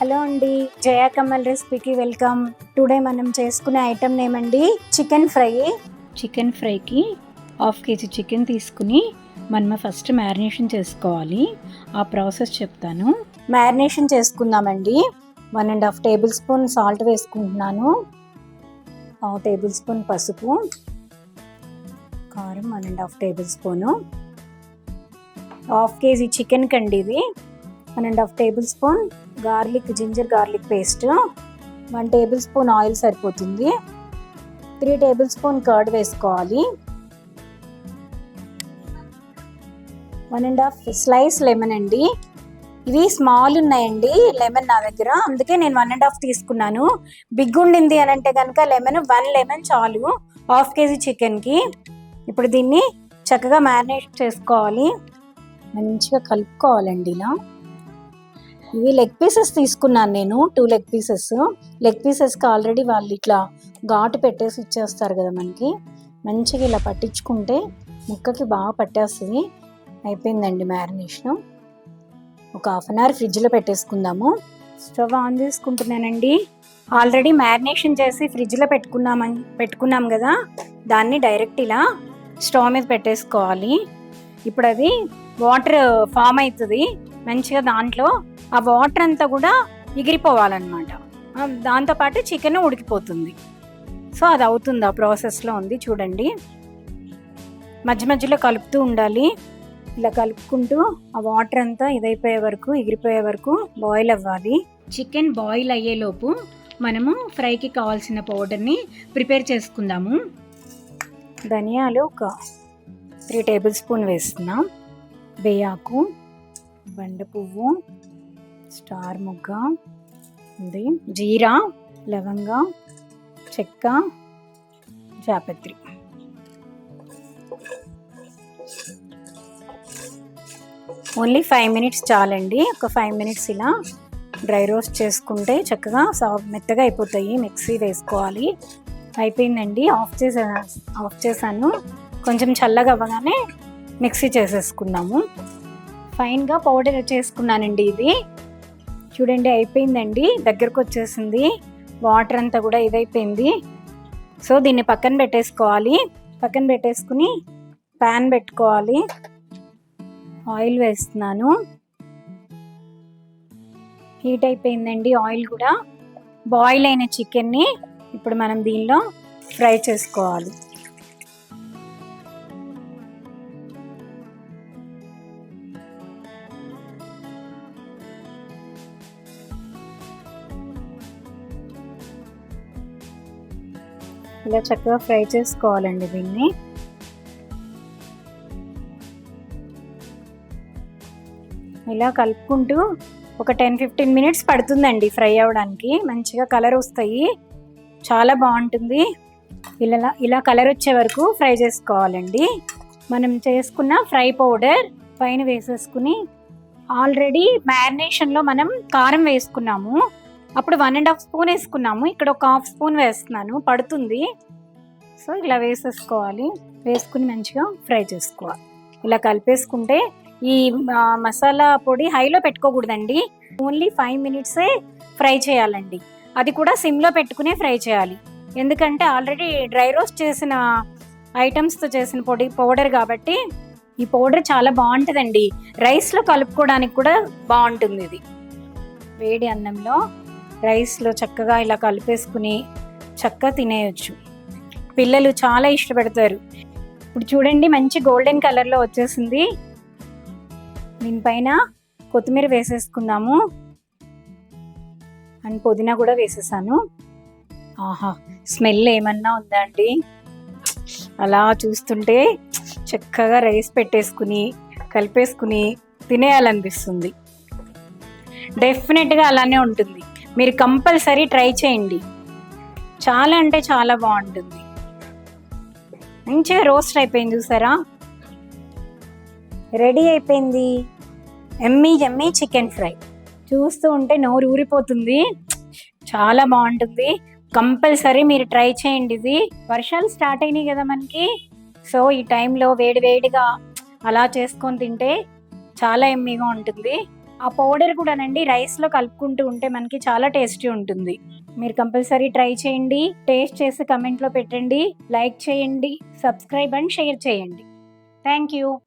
Hello అండి. జయా కమల్ రెసిపీకి welcome. Today మనం చేసుకునే ఐటమ్ నేమ్ అండి చికెన్ ఫ్రై. చికెన్ ఫ్రైకి హాఫ్ కేజీ చికెన్ తీసుకుని మనం ఫస్ట్ మ్యారినేషన్ చేసుకోవాలి. ఆ ప్రాసెస్ చెప్తాను. మ్యారినేషన్ చేసుకుందామండి. One and half table spoon salt వేసుకుంటున్నాను. హాఫ్ టేబుల్ స్పూన్ పసుపు. కారం one and half table spoon. Half KG chicken కండి ఇది. One and half table spoon garlic ginger garlic paste one table spoon oil సరిపోతుంది. Three table spoon curd వేసుకోవాలి. One and half slice lemon అండి. ఇవి small ఉన్నాయండి lemon నా దగ్గర. అందుకే నేను వన్ అండ్ హాఫ్ తీసుకున్నాను. బిగ్ ఉండింది అని అంటే కనుక లెమన్ వన్ లెమన్ చాలు. హాఫ్ కేజీ చికెన్కి. ఇప్పుడు దీన్ని చక్కగా మ్యారినేట్ చేసుకోవాలి. మంచిగా కలుపుకోవాలండి ఇలా. ఇవి లెగ్ పీసెస్ తీసుకున్నాను నేను టూ లెగ్ పీసెస్ లెగ్ పీసెస్కి ఆల్రెడీ వాళ్ళు ఇట్లా ఘాటు పెట్టేసి ఇచ్చేస్తారు కదా మనకి. మంచిగా ఇలా పట్టించుకుంటే ముక్కకి బాగా పట్టేస్తుంది. అయిపోయిందండి మ్యారినేషన్ ఒక హాఫ్ అన్ అవర్ ఫ్రిడ్జ్లో పెట్టేసుకుందాము. స్టవ్ ఆన్ చేసుకుంటున్నానండి. ఆల్రెడీ మ్యారినేషన్ చేసి ఫ్రిడ్జ్లో పెట్టుకున్నామని పెట్టుకున్నాం కదా. దాన్ని డైరెక్ట్ ఇలా స్టవ్ మీద పెట్టేసుకోవాలి. ఇప్పుడు అది వాటర్ ఫామ్ అవుతుంది. మంచిగా దాంట్లో ఆ వాటర్ అంతా కూడా ఎగిరిపోవాలన్నమాట. దాంతోపాటు చికెన్ ఉడికిపోతుంది. సో అది అవుతుంది ఆ ప్రాసెస్లో ఉంది చూడండి. మధ్య మధ్యలో కలుపుతూ ఉండాలి. ఇలా కలుపుకుంటూ ఆ వాటర్ అంతా ఇదైపోయే వరకు ఎగిరిపోయే వరకు బాయిల్ అవ్వాలి. చికెన్ బాయిల్ అయ్యేలోపు మనము ఫ్రైకి కావాల్సిన పౌడర్ని ప్రిపేర్ చేసుకుందాము. ధనియాలు ఒక త్రీ టేబుల్ స్పూన్ వేస్తున్నాం. వేయాకు బండ పువ్వు స్టార్ ముగ్గ ఉంది. జీరా లవంగ చెక్క జాపత్రి. ఓన్లీ ఫైవ్ మినిట్స్ చాలండి. ఒక ఫైవ్ మినిట్స్ ఇలా డ్రై రోస్ట్ చేసుకుంటే చక్కగా సాఫ్ మెత్తగా అయిపోతాయి. మిక్సీ వేసుకోవాలి. అయిపోయిందండి. ఆఫ్ చేసా ఆఫ్ చేశాను. కొంచెం చల్లగా అవ్వగానే మిక్సీ చేసేసుకున్నాము. ఫైన్గా పౌడర్ చేసుకున్నానండి ఇది. చూడండి అయిపోయిందండి. దగ్గరకు వచ్చేసింది వాటర్ అంతా కూడా ఇదైపోయింది. సో దీన్ని పక్కన పెట్టేసుకోవాలి. పక్కన పెట్టేసుకుని ప్యాన్ పెట్టుకోవాలి. ఆయిల్ వేస్తున్నాను. హీట్ అయిపోయిందండి ఆయిల్ కూడా. బాయిల్ అయిన చికెన్ని ఇప్పుడు మనం దీనిలో ఫ్రై చేసుకోవాలి. ఇలా చక్కగా ఫ్రై చేసుకోవాలండి దీన్ని. ఇలా కలుపుకుంటూ ఒక టెన్ ఫిఫ్టీన్ మినిట్స్ పడుతుందండి ఫ్రై అవ్వడానికి. మంచిగా కలర్ వస్తాయి. చాలా బాగుంటుంది. ఇలా ఇలా కలర్ వచ్చే వరకు ఫ్రై చేసుకోవాలండి. మనం చేసుకున్న ఫ్రై పౌడర్ పైన వేసేసుకుని ఆల్రెడీ మ్యారినేషన్లో మనం కారం వేసుకున్నాము. అప్పుడు వన్ అండ్ హాఫ్ స్పూన్ వేసుకున్నాము. ఇక్కడ ఒక హాఫ్ స్పూన్ వేస్తున్నాను. పడుతుంది. సో ఇలా వేసేసుకోవాలి. వేసుకుని మంచిగా ఫ్రై చేసుకోవాలి. ఇలా కలిపేసుకుంటే ఈ మసాలా పొడి హైలో పెట్టుకోకూడదండి. ఓన్లీ ఫైవ్ మినిట్సే ఫ్రై చేయాలండి. అది కూడా సిమ్లో పెట్టుకునే ఫ్రై చేయాలి. ఎందుకంటే ఆల్రెడీ డ్రై రోస్ట్ చేసిన ఐటమ్స్తో చేసిన పొడి పౌడర్ కాబట్టి ఈ పౌడర్ చాలా బాగుంటుందండి. రైస్లో కలుపుకోవడానికి కూడా బాగుంటుంది ఇది. వేడి అన్నంలో రైస్లో చక్కగా ఇలా కలిపేసుకుని చక్కగా తినేయచ్చు. పిల్లలు చాలా ఇష్టపడతారు. ఇప్పుడు చూడండి మంచి గోల్డెన్ కలర్లో వచ్చేసింది. దీనిపైన కొత్తిమీర వేసేసుకుందాము. అండ్ పుదీనా కూడా వేసేసాను. ఆహా స్మెల్ ఏమన్నా ఉందా అండి? అలా చూస్తుంటే చక్కగా రైస్ పెట్టేసుకుని కలిపేసుకుని తినేయాలనిపిస్తుంది. డెఫినెట్గా అలానే ఉంటుంది. మీరు కంపల్సరీ ట్రై చేయండి. చాలా అంటే చాలా బాగుంటుంది. మంచిగా రోస్ట్ అయిపోయింది చూసారా? రెడీ అయిపోయింది. Yummy yummy chicken fry. చూస్తూ ఉంటే నోరు ఊరిపోతుంది. చాలా బాగుంటుంది. కంపల్సరీ మీరు ట్రై చేయండి ఇది. వర్షాలు స్టార్ట్ అయినాయి కదా మనకి. సో ఈ టైంలో వేడి వేడిగా అలా చేసుకొని తింటే చాలా ఎమ్మీగా ఉంటుంది. ఆ పౌడర్ కూడానండి రైస్లో కలుపుకుంటూ ఉంటే మనకి చాలా టేస్టీ ఉంటుంది. మీరు కంపల్సరీ ట్రై చేయండి టేస్ట్ చేసి కమెంట్లో పెట్టండి లైక్ చేయండి సబ్స్క్రైబ్ అండ్ షేర్ చేయండి. Thank you.